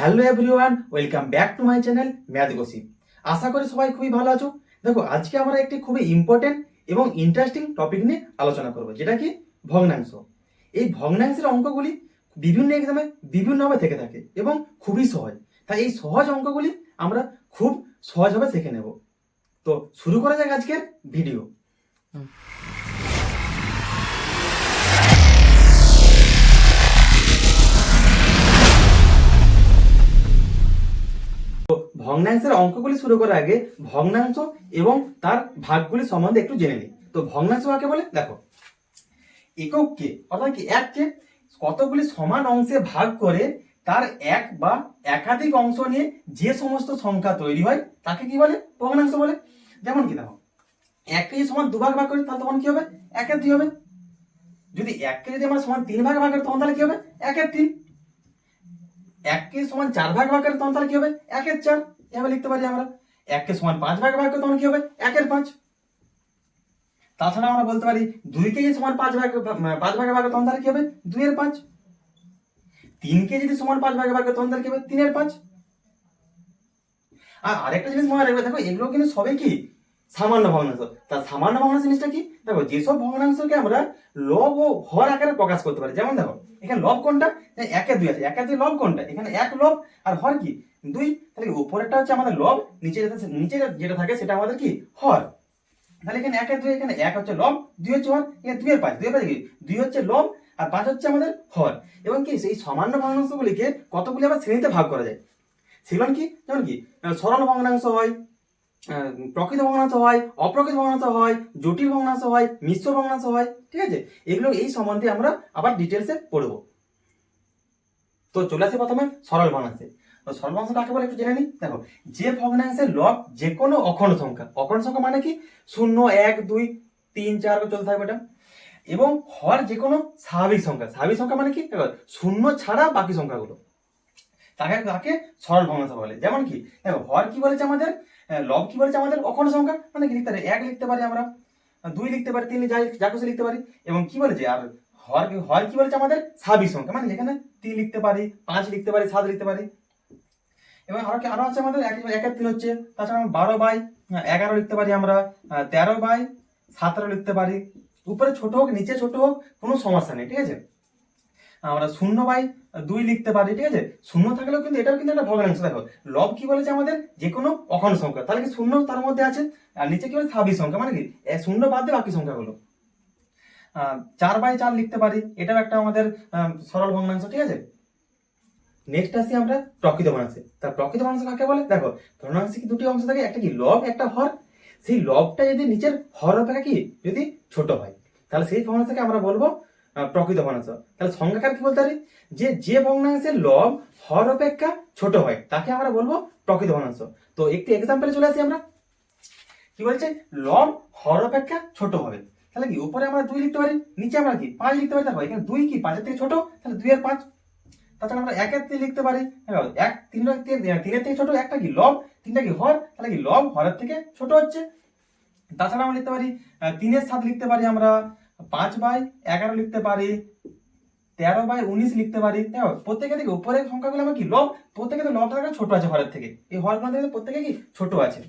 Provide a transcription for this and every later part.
Hello everyone, welcome back to my channel math gossip. আশা করি সবাই খুবই ভালো আছো। দেখো, আজকে আমরা একটি খুবই ইম্পর্টেন্ট এবং ইন্টারেস্টিং টপিক নিয়ে আলোচনা করব, যেটা কি ভগ্নাংশ। এই ভগ্নাংশের অঙ্কগুলি বিভিন্ন এক্সামে বিভিন্নভাবে থেকে থাকে এবং খুবই সহজ। তাই এই সহজ অঙ্কগুলি আমরা খুব সহজভাবে শিখে নেব। তো শুরু করা যাক আজকের ভিডিও ভগ্নাংশের অঙ্কগুলি শুরু করার আগে ভগ্নাংশ এবং তার ভাগগুলি সম্বন্ধে একটু জেনে নিই। তো ভগ্নাংশ কাকে বলে? দেখো একককে অর্থাৎ কি এককে কতগুলি সমান অংশে ভাগ করে তার এক বা একাধিক অংশ নিয়ে যে সমস্ত সংখ্যা তৈরি হয়, তাকে কি বলে? ভগ্নাংশ বলে। যেমন কি দেখো এককে যদি সমান দুভাগ ভাগ করি, তাহলে তখন কি হবে? একের দুই হবে। যদি এককে যদি আমরা সমান তিন ভাগ ভাগ করি, তখন তাহলে কি হবে? একের তিন। এককে সমান চার ভাগ ভাগ করে, তখন তাহলে কি হবে? একের চার। এভাবে লিখতে পারি আমরা? এককে সমান পাঁচ ভাগ ভাগ তখন কি হবে? একের পাঁচ। তাছাড়া আমরা বলতে পারি দুইকে যদি সমান পাঁচ ভাগ, পাঁচ ভাগে ভাগ তখন তাহলে কি হবে? দুইয়ের পাঁচ। তিনকে যদি সমান পাঁচ ভাগে ভাগ তখন তাহলে কি হবে? তিনের পাঁচ। আর আরেকটা জিনিস মনে রাখবে, দেখো, এগুলো কিন্তু সবই কি? সামান্য ভগ্নাংশ। তা সামান্য ভগ্নাংশ জিনিসটা কি? দেখো, যেসব ভগ্নাংশকে আমরা লব ও হর আকারে প্রকাশ করতে পারি, যেমন দেখো, এখানে লব কোনটা? একের দুই আছে। একের দুই লব কোনটা? এখানে এক লব আর হর কি? দুই, তাহলে উপরেরটা হচ্ছে আমাদের লব নিচে নিচে যেটা থাকে সেটা আমাদের কি? হর। তাহলে এখানে এক দুই, এখানে এক হচ্ছে লব, দুই হচ্ছে হর, এখানে দুই পাঁচ দুই পাঁচ দুই হচ্ছে লব আর পাঁচ হচ্ছে আমাদের হর। এবং কি সেই সামান্য ভগ্নাংশগুলিকে কতগুলি আবার শ্রেণীতে ভাগ করা যায়? সেগুলো কি? যেমন কি সরল ভগ্নাংশ হয় প্রকৃত ভগ্নাংশ হয়, অপ্রকৃত ভগ্নাংশ হয়, জটিল ভগ্নাংশ হয়, মিশ্র ভগ্নাংশ হয়, ঠিক আছে? এগুলো এই সম্বন্ধে আমরা আবার ডিটেলসে পড়ব। তো চলে আসি প্রথমে সরল ভগ্নাংশে। তো ভগ্নাংশ কাকে বলে একটু জেনে নিই? দেখো যে ভগ্নাংশের লব যে কোনো অখণ্ড সংখ্যা অখণ্ড সংখ্যা মানে কি? শূন্য এক দুই তিন চার চলতে থাকবে এটা এবং হর যে কোনো স্বাভাবিক সংখ্যা স্বাভাবিক সংখ্যা মানে কি? শূন্য ছাড়া বাকি সংখ্যাগুলো। তাকে তাকে সরল ভগ্নাংশ বলে। যেমন কি? দেখো হর কি বলেছে আমাদের? আহ, লব কি বলেছে আমাদের? অখণ্ড সংখ্যা। মানে কি লিখতে পারি? এক লিখতে পারি আমরা। দুই লিখতে পারি তিন যাই যা কিছু লিখতে পারি। এবং কি বলেছে? আর হর হর কি বলেছে আমাদের? স্বাভাবিক সংখ্যা। মানে এখানে তিন লিখতে পারি পাঁচ লিখতে পারি সাত লিখতে পারি। এবং আরও আরও আছে আমাদের? এক একের তিন হচ্ছে, তাছাড়া আমরা বারো বাই এগারো লিখতে পারি আমরা তেরো বাই সতেরো লিখতে পারি। উপরে ছোট হোক, নিচে ছোট হোক, কোনো সমস্যা নেই, ঠিক আছে? আমরা শূন্য বাই দুই লিখতে পারি, ঠিক আছে? শূন্য থাকলেও কিন্তু এটাও কিন্তু একটা ভগ্নাংশ দেখো। লব কি বলেছে আমাদের? যে কোনো অখণ্ড সংখ্যা। তাহলে কি শূন্য তার মধ্যে আছে? আর নিচে কি বলে? স্বাভাবিক সংখ্যা মানে কি? শূন্য বাদ দিয়ে বাকি সংখ্যাগুলো। চার বাই চার লিখতে পারি। এটাও একটা আমাদের সরল ভগ্নাংশ, ঠিক আছে? নেক্সট আসি আমরা প্রকৃত ভগ্নাংশে তা প্রকৃত ভগ্নাংশ কাকে বলে? দেখো ভগ্নাংশে কি দুটি অংশ থাকে, একটা কি লব, একটা হর। সেই লবটা যদি নিচের হর অপেক্ষা কি? যদি ছোট হয়। তাহলে সেই ভগ্নাংশকে আমরা বলব প্রকৃত ভগ্নাংশ। তাহলে সংখ্যাকার কি বলতে পারি? যে যে ভগ্নাংশের লব, হর অপেক্ষা ছোট হয়, তাকে আমরা বলব প্রকৃত ভগ্নাংশ। তো একটি এক্সাম্পলে চলে আসি আমরা। কি বলছে? লব, হর অপেক্ষা ছোট হবে। তাহলে কি উপরে আমরা দুই লিখতে পারি? নিচে আমরা কি পাঁচ লিখতে পারি? দেখো, এখানে দুই কি? পাঁচের থেকে ছোট? তাহলে দুই আর পাঁচ তাছাড়া আমরা একের তিন লিখতে পারি। দেখো, এক তিন তিনের থেকে ছোট একটা কি লব তিনটা কি হর? তাহলে কি লব হরের থেকে ছোট হচ্ছে। তাছাড়া আমরা লিখতে পারি তিনের সাত লিখতে পারি আমরা পাঁচ বাই এগারো লিখতে পারি তেরো বাই উনিশ লিখতে পারি। দেখো প্রত্যেকে থেকে উপরের সংখ্যাগুলো আমার কি লব প্রত্যেকে তো লবটা ছোট আছে হরের থেকে। এই হরগুলো থেকে প্রত্যেকে কি ছোট আছে?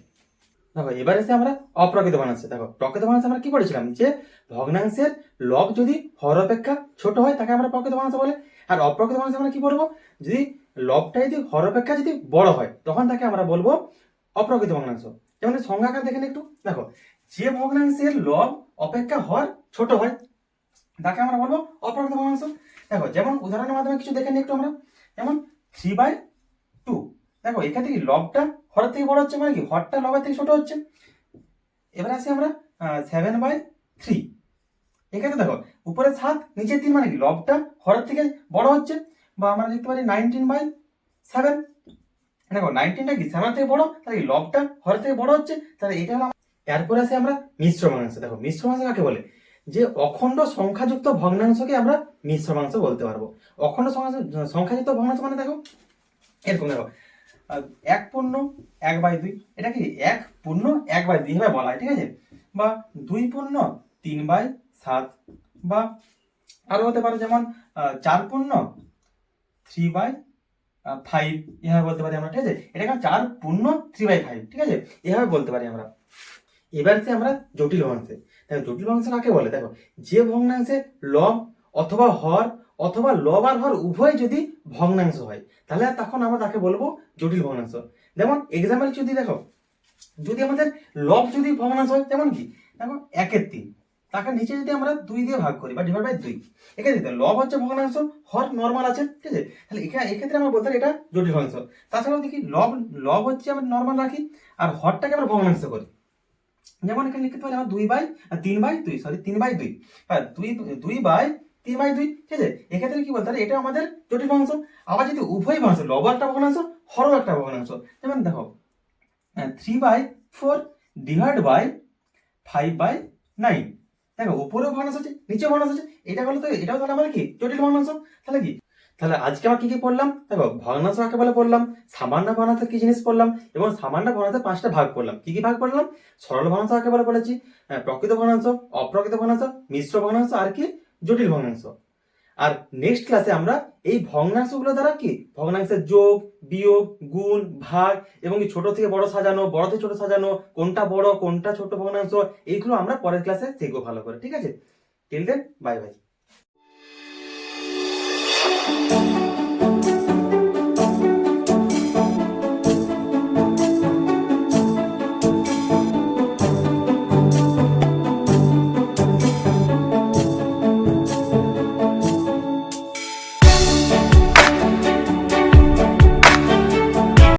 দেখো, এবার এসে আমরা অপ্রকৃত ভগ্নাংশ দেখো, প্রকৃত ভগ্নাংশ আমরা কি পড়েছিলাম যে ভগ্নাংশের লব যদি হর অপেক্ষা ছোট হয়, তাকে আমরা প্রকৃত ভগ্নাংশ বলে। আর অপ্রকৃত ভগ্নাংশ আমরা কি বলব যদি লবটা যদি হর অপেক্ষা যদি বড় হয়, তখন তাকে আমরা বলব অপ্রকৃত ভগ্নাংশ। যেমন সংজ্ঞাকার দেখেন একটু। দেখো, যে ভগ্নাংশের লব অপেক্ষা হর ছোট হয়, তাকে আমরা বলব অপ্রকৃত ভগ্নাংশ। দেখো, যেমন উদাহরণের মাধ্যমে কিছু দেখে নিই একটু আমরা। যেমন থ্রি বাই টু দেখো, এখান থেকে লবটা হরের থেকে বড় হচ্ছে মানে কি? হরটা লবের থেকে ছোট হচ্ছে। এবার আসি আমরা সেভেন বাই থ্রি এখানে দেখো, উপরে সাত, নিচে তিন মানে কি? লবটা হরের থেকে বড় হচ্ছে বা আমরা লিখতে পারি নাইনটিন বাই সেভেন দেখো নাইনটিনটা কি? সেভেন থেকে বড়, তাহলে কি লবটা হরের থেকে বড় হচ্ছে? তাহলে এটা হলো এরপরে আসি আমরা মিশ্র মাংস দেখো, মিশ্র মাংস কাকে বলে? যে অখণ্ড সংখ্যাযুক্ত ভগ্নাংশকে আমরা মিশ্র মাংস বলতে পারব। অখণ্ড সংখ্যাযুক্ত ভগ্নাংশ মানে দেখো, এরকম দেখো। এক পূর্ণ এক বাই দুই। এটা কি? এক পূর্ণ এক বাই দুই ভাবে বলা হয়, ঠিক আছে? বা দুই পূর্ণ তিন বাই সাত। বা আরও হতে পারে, যেমন চার পূর্ণ থ্রি বাই ফাইভ এভাবে বলতে পারি আমরা, ঠিক আছে? এটাকে চার পূর্ণ থ্রি বাই ফাইভ ঠিক আছে? এভাবে বলতে পারি আমরা। এবার সে আমরা জটিল ভগ্নাংশে দেখো জটিল ভগ্নাংশ কাকে বলে? দেখো, যে ভগ্নাংশে লব অথবা হর অথবা লব আর হর উভয় যদি ভগ্নাংশ হয়, তাহলে তখন আমরা তাকে বলব জটিল ভগ্নাংশ। যেমন এক্সাম্পল যদি দেখো, যদি আমাদের লব যদি ভগ্নাংশ হয়, তেমন কি? দেখো একের তিন। তাকে নিচে যদি আমরা দুই দিয়ে ভাগ করি বা ডিভাইড বাই দুই। এক্ষেত্রে লব হচ্ছে ভগ্নাংশ, হর নর্মাল আছে, ঠিক আছে? তাহলে এখানে এক্ষেত্রে আমরা বলতে এটা জটিল ভগ্নাংশ। তাছাড়াও দেখি লব লব হচ্ছে আমরা নর্মাল রাখি, আর হরটাকে আমরা ভগ্নাংশ করি। যেমন এখানে লিখতে পারি আমরা দুই বাই তিন বাই দুই সরি তিন বাই দুই। হ্যাঁ দুই দুই বাই তিন বাই দুই, ঠিক আছে? এক্ষেত্রে কি বলতে এটা আমাদের জটিল ভগ্নাংশ। আবার যদি উভয় ভগ্নাংশ, লব একটা ভগ্নাংশ, হরও একটা ভগ্নাংশ। যেমন দেখো three by four divide by five by nine দেখো, উপরেও ভগ্নাংশ আছে, নিচেও ভগ্নাংশ আছে। এটা হলো তো, এটাও তাহলে আমাদের কি? জটিল ভগ্নাংশ। তাহলে কি? তাহলে আজকে আমরা কি কি পড়লাম? দেখো, ভগ্নাংশ কাকে বলে পড়লাম? সামান্য ভগ্নাংশ কি জিনিস পড়লাম? এবং সামান্য ভগ্নাংশে পাঁচটা ভাগ করলাম কি কি ভাগ করলাম সরল ভগ্নাংশ কাকে বলে বলেছি প্রকৃত ভগ্নাংশ, অপ্রকৃত ভগ্নাংশ, মিশ্র ভগ্নাংশ, আর কি? জটিল ভগ্নাংশ। আর নেক্সট ক্লাসে আমরা এই ভগ্নাংশগুলো দ্বারা কি? ভগ্নাংশের যোগ, বিয়োগ, গুণ, ভাগ এবং ছোট থেকে বড় সাজানো, বড় থেকে ছোট সাজানো, কোনটা বড়, কোনটা ছোট ভগ্নাংশ, এইগুলো আমরা পরের ক্লাসে শিখব ভালো করে, ঠিক আছে? Till then bye bye